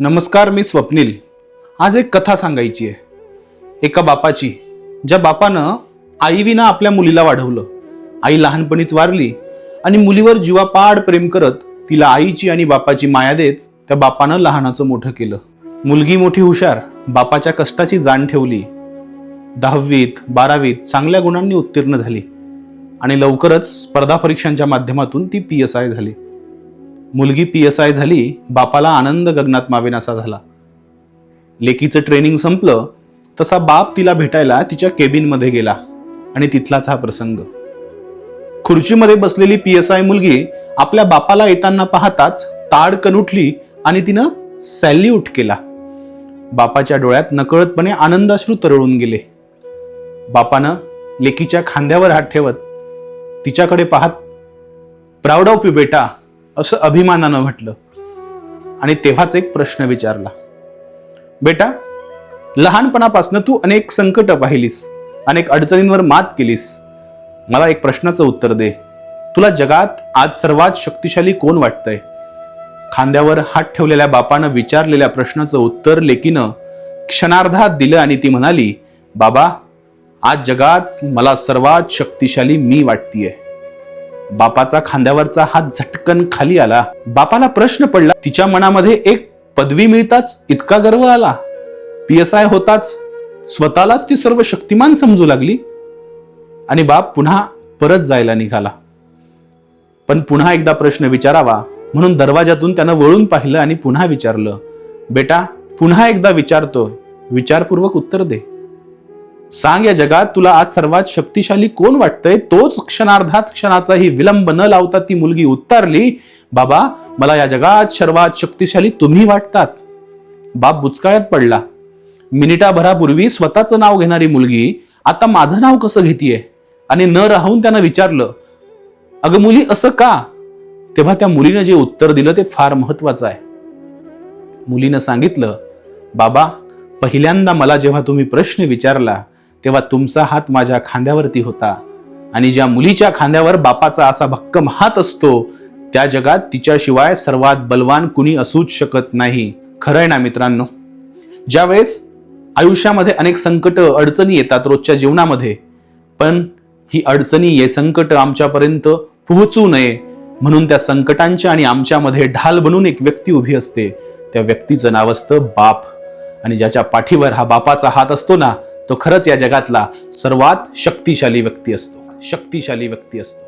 नमस्कार मी स्वप्नील. आज एक कथा सांगायची आहे. एका बापाची ज्या बापानं आईविना आपल्या मुलीला वाढवलं. आई लहानपणीच वारली आणि मुलीवर जीवापाड प्रेम करत तिला आईची आणि बापाची माया देत त्या बापानं लहानाचं मोठं केलं. मुलगी मोठी हुशार बापाच्या कष्टाची जाण ठेवली. दहावीत बारावीत चांगल्या गुणांनी उत्तीर्ण झाली आणि लवकरच स्पर्धा परीक्षांच्या माध्यमातून ती पी एस आय झाली. मुलगी पी एस आय झाली बापाला आनंद गगनात मावेनासा झाला. लेकीचं ट्रेनिंग संपलं तसा बाप तिला भेटायला तिच्या केबिनमध्ये गेला आणि तिथलाच हा प्रसंग. खुर्चीमध्ये बसलेली पी एस आय मुलगी आपल्या बापाला येताना पाहताच ताडकन उठली आणि तिनं सॅल्यूट केला. बापाच्या डोळ्यात नकळतपणे आनंदाश्रू तरळून गेले. बापानं लेकीच्या खांद्यावर हात ठेवत तिच्याकडे पाहत प्राऊड ऑफ यू बेटा. असं अभिमानानं म्हटलं. आणि तेव्हाच एक प्रश्न विचारला. बेटा लहानपणापासून तू अनेक संकट पाहिलीस अनेक अडचणींवर मात केलीस. मला एक प्रश्नाचं उत्तर दे. तुला जगात आज सर्वात शक्तिशाली कोण वाटतंय? खांद्यावर हात ठेवलेल्या बापानं विचारलेल्या प्रश्नाचं उत्तर लेकीनं क्षणार्धात दिलं आणि ती म्हणाली बाबा आज जगात मला सर्वात शक्तिशाली मी वाटतीये. बापाचा खांद्यावरचा हात झटकन खाली आला. बापाला प्रश्न पडला तिच्या मनामध्ये एक पदवी मिळताच इतका गर्व आला. पी एस आय होताच स्वतःलाच ती सर्व शक्तिमान समजू लागली. आणि बाप पुन्हा परत जायला निघाला. पण पुन्हा एकदा प्रश्न विचारावा म्हणून दरवाजातून त्यानं वळून पाहिलं आणि पुन्हा विचारलं बेटा पुन्हा एकदा विचारतो विचारपूर्वक उत्तर दे. सांग या जगात तुला आज सर्वात शक्तिशाली कोण वाटतंय? तोच क्षणार्धात क्षणाचाही विलंब न लावता ती मुलगी उत्तरली बाबा मला या जगात सर्वात शक्तिशाली तुम्ही वाटतात. बाप बुचकाळ्यात पडला. मिनिटाभरापूर्वी स्वतःचं नाव घेणारी मुलगी आता माझं नाव कसं घेतीये? आणि न राहून त्यानं विचारलं अगं मुली असं का? तेव्हा त्या मुलीनं जे उत्तर दिलं ते फार महत्वाचं आहे. मुलीनं सांगितलं बाबा पहिल्यांदा मला जेव्हा तुम्ही प्रश्न विचारला तेव्हा तुमचा हात माझ्या खांद्यावरती होता. आणि ज्या मुलीच्या खांद्यावर बापाचा असा भक्कम हात असतो त्या जगात तिच्याशिवाय सर्वात बलवान कुणी असूच शकत नाही. खरंय ना मित्रांनो? ज्यावेळेस आयुष्यामध्ये अनेक संकट अडचणी येतात रोजच्या जीवनामध्ये पण ही अडचणी हे संकट आमच्यापर्यंत पोहोचू नये म्हणून त्या संकटांच्या आणि आमच्यामध्ये ढाल बनून एक व्यक्ती उभी असते. त्या व्यक्तीचं नाव असतं बाप. आणि ज्याच्या पाठीवर हा बापाचा हात असतो ना तो खरंच या जगातला सर्वात शक्तिशाली व्यक्ती असतो. शक्तिशाली व्यक्ती असतो.